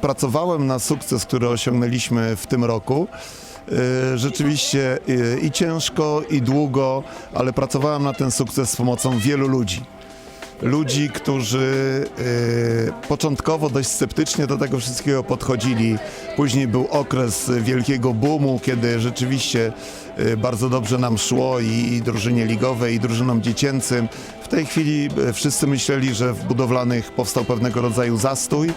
pracowałem na sukces, który osiągnęliśmy w tym roku. E, Rzeczywiście e, i ciężko, i długo, ale pracowałem na ten sukces z pomocą wielu ludzi. Ludzi, którzy e, początkowo dość sceptycznie do tego wszystkiego podchodzili. Później był okres wielkiego boomu, kiedy rzeczywiście bardzo dobrze nam szło i, i drużynie ligowej, i drużynom dziecięcym. W tej chwili wszyscy myśleli, że w budowlanych powstał pewnego rodzaju zastój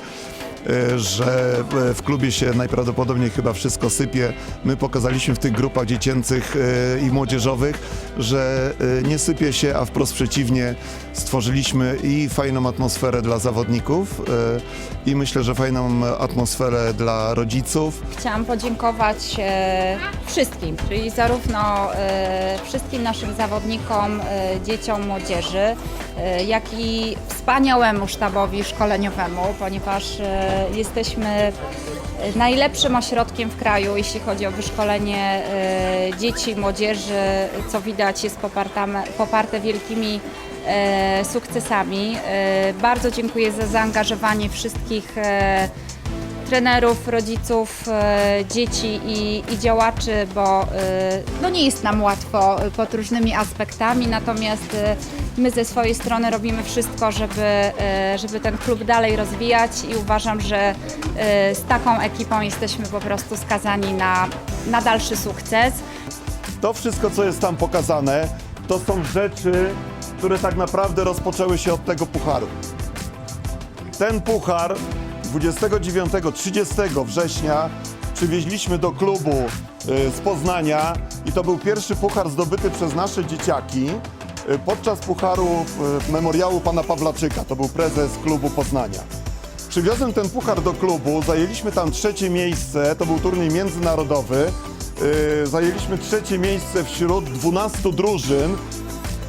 że e, w klubie się najprawdopodobniej chyba wszystko sypie. My pokazaliśmy w tych grupach dziecięcych e, i młodzieżowych, że nie sypie się, a wprost przeciwnie, stworzyliśmy i fajną atmosferę dla zawodników i myślę, że fajną atmosferę dla rodziców. Chciałam podziękować wszystkim, czyli zarówno wszystkim naszym zawodnikom, dzieciom, młodzieży, jak i wspaniałemu sztabowi szkoleniowemu, ponieważ e, jesteśmy najlepszym ośrodkiem w kraju, jeśli chodzi o wyszkolenie e, dzieci, młodzieży, co widać jest poparte wielkimi e, sukcesami. E, Bardzo dziękuję za zaangażowanie wszystkich e, trenerów, rodziców, e, dzieci i, i działaczy, bo e, no nie jest nam łatwo e, pod różnymi aspektami, natomiast my ze swojej strony robimy wszystko, żeby, żeby ten klub dalej rozwijać i uważam, że z taką ekipą jesteśmy po prostu skazani na, na dalszy sukces. To wszystko, co jest tam pokazane, to są rzeczy, które tak naprawdę rozpoczęły się od tego pucharu. Ten puchar 29-30 września przywieźliśmy do klubu y, z Poznania i to był pierwszy puchar zdobyty przez nasze dzieciaki y, podczas pucharu y, memoriału pana Pawlaczyka. To był prezes klubu Poznania. Przywiozłem ten puchar do klubu, zajęliśmy tam trzecie miejsce, to był turniej międzynarodowy. Zajęliśmy trzecie miejsce wśród 12 drużyn.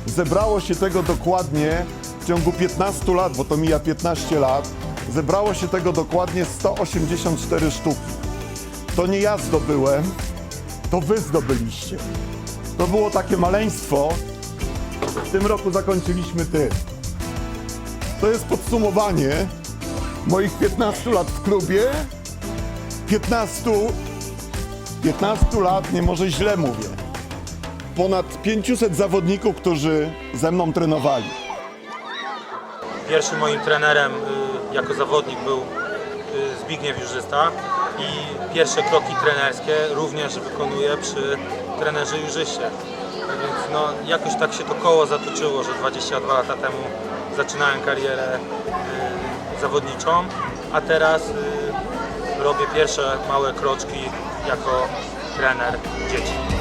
Zebrało się tego dokładnie w ciągu 15 lat, bo to mija 15 lat. Zebrało się tego dokładnie 184 sztuki. To nie ja zdobyłem, to wy zdobyliście. To było takie maleństwo. W tym roku zakończyliśmy tym. To jest podsumowanie moich 15 lat w klubie. 15, 15 lat, nie może źle mówię. Ponad 500 zawodników, którzy ze mną trenowali. Pierwszym moim trenerem y, jako zawodnik był y, Zbigniew Jurzysta i pierwsze kroki trenerskie również wykonuję przy trenerze Jurzyście. Więc no, jakoś tak się to koło zatoczyło, że 22 lata temu zaczynałem karierę y, zawodniczą, a teraz y, robię pierwsze małe kroczki jako trener dzieci.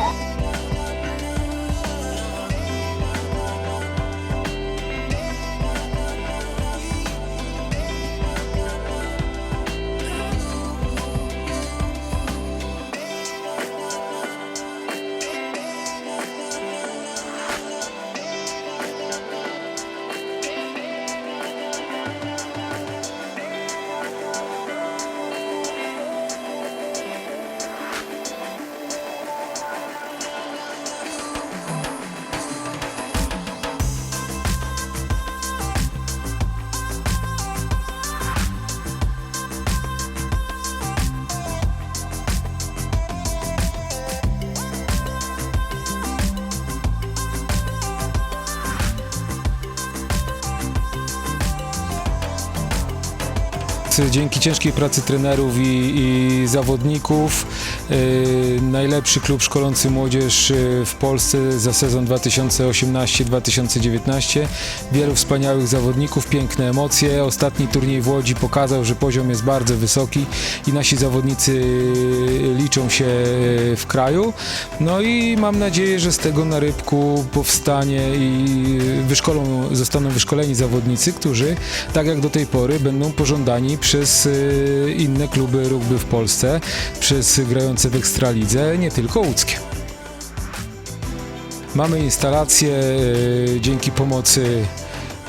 Dzięki ciężkiej pracy trenerów i, i zawodników najlepszy klub szkolący młodzież yy, w Polsce za sezon 2018-2019. Wielu wspaniałych zawodników, piękne emocje. Ostatni turniej w Łodzi pokazał, że poziom jest bardzo wysoki i nasi zawodnicy yy, liczą się yy, w kraju. No i mam nadzieję, że z tego narybku powstanie i wyszkolą, zostaną wyszkoleni zawodnicy, którzy tak jak do tej pory będą pożądani przez inne kluby rugby w Polsce, przez grające w Ekstralidze, nie tylko łódzkie. Mamy instalację y, dzięki pomocy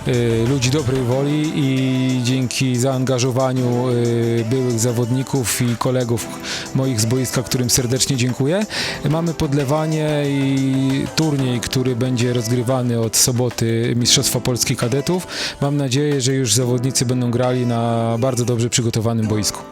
y, ludzi dobrej woli i dzięki zaangażowaniu y, byłych zawodników i kolegów moich z boiska, którym serdecznie dziękuję. Mamy podlewanie i turniej, który będzie rozgrywany od soboty Mistrzostwa Polski Kadetów. Mam nadzieję, że już zawodnicy będą grali na bardzo dobrze przygotowanym boisku.